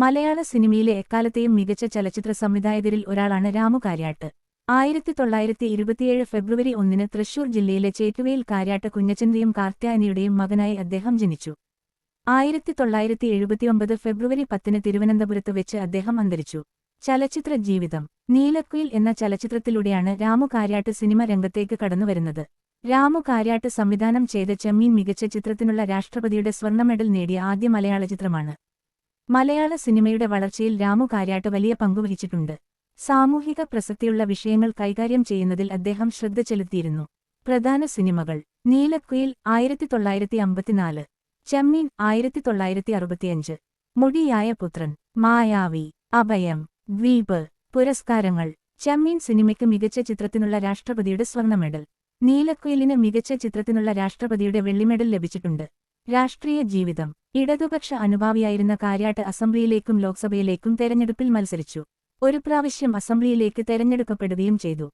മലയാള സിനിമയിലെ എക്കാലത്തെയും മികച്ച ചലച്ചിത്ര സംവിധായകരിൽ ഒരാളാണ് രാമു കാര്യാട്ട്. ആയിരത്തി തൊള്ളായിരത്തി ഇരുപത്തിയേഴ് ഫെബ്രുവരി ഒന്നിന് തൃശൂർ ജില്ലയിലെ ചേറ്റുവയിൽ കാര്യാട്ട് കുഞ്ഞച്ചന്റെയും കാർത്യായനിയുടെയും മകനായി അദ്ദേഹം ജനിച്ചു. ആയിരത്തി തൊള്ളായിരത്തി എഴുപത്തിയൊമ്പത് ഫെബ്രുവരി പത്തിന് തിരുവനന്തപുരത്ത് വെച്ച് അദ്ദേഹം അന്തരിച്ചു. ചലച്ചിത്ര ജീവിതം. നീലക്കുയിൽ എന്ന ചലച്ചിത്രത്തിലൂടെയാണ് രാമു കാര്യാട്ട് സിനിമ രംഗത്തേക്ക് കടന്നുവരുന്നത്. രാമു കാര്യാട്ട് സംവിധാനം ചെയ്ത ചെമ്മീൻ മികച്ച ചിത്രത്തിനുള്ള രാഷ്ട്രപതിയുടെ സ്വർണ മെഡൽ നേടിയ ആദ്യ മലയാള ചിത്രമാണ്. മലയാള സിനിമയുടെ വളർച്ചയിൽ രാമു കാര്യാട്ട് വലിയ പങ്കുവഹിച്ചിട്ടുണ്ട് സാമൂഹിക പ്രസക്തിയുള്ള വിഷയങ്ങൾ കൈകാര്യം ചെയ്യുന്നതിൽ അദ്ദേഹം ശ്രദ്ധ ചെലുത്തിയിരുന്നു. പ്രധാന സിനിമകൾ. നീലക്കുയിൽ ആയിരത്തി തൊള്ളായിരത്തി അമ്പത്തിനാല് ചെമ്മീൻ ആയിരത്തി തൊള്ളായിരത്തി അറുപത്തിയഞ്ച് മുടിയായ പുത്രൻ. മായാവി. അഭയം. ദ്വീപ്. പുരസ്കാരങ്ങൾ. ചെമ്മീൻ സിനിമയ്ക്ക് മികച്ച ചിത്രത്തിനുള്ള രാഷ്ട്രപതിയുടെ സ്വർണ മെഡൽ. നീലക്കുയിലിന് മികച്ച ചിത്രത്തിനുള്ള രാഷ്ട്രപതിയുടെ വെള്ളിമെഡൽ ലഭിച്ചിട്ടുണ്ട്. രാഷ്ട്രീയ ജീവിതം. ഇടതുപക്ഷ അനുഭാവിയായിരുന്ന കാര്യാട്ട് അസംബ്ലിയിലേക്കും ലോക്സഭയിലേക്കും തെരഞ്ഞെടുപ്പിൽ മത്സരിച്ചു. ഒരു പ്രാവശ്യം അസംബ്ലിയിലേക്ക് തെരഞ്ഞെടുക്കപ്പെടുകയും ചെയ്തു.